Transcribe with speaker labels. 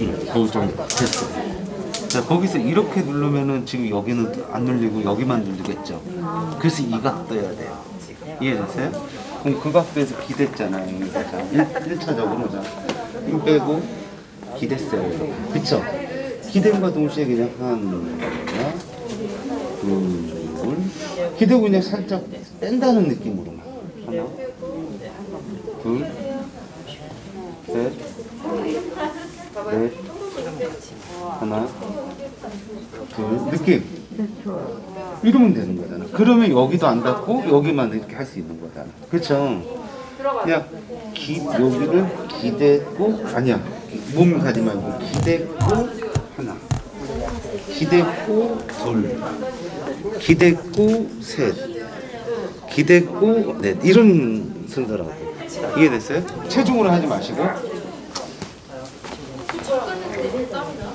Speaker 1: 응, 거기 좀 됐어. 자, 거기서 이렇게 누르면은 지금 여기는 안 눌리고 여기만 눌리겠죠. 그래서 이 각도 해야 돼요. 이해됐어요? 그럼 그 각도에서 기댔잖아요. 이거 자, 1, 차적으로 자. 이거 빼고 기댔어요. 그쵸? 기댄과 동시에 그냥 하나, 둘, 기대고 그냥 살짝 뺀다는 느낌으로만. 하나, 둘, 셋, 넷, 하나, 둘, 느낌. 이러면 되는 거잖아. 그러면 여기도 안 닿고 여기만 이렇게 할 수 있는 거잖아. 그렇죠? 그냥 기, 여기를 기대고 아니야 몸 가지 말고 기대고 하나, 기대고 둘, 기대고 셋, 기대고 넷 이런 순서라고. 이해됐어요? 체중으로 하지 마시고 끓는 게 땀이나.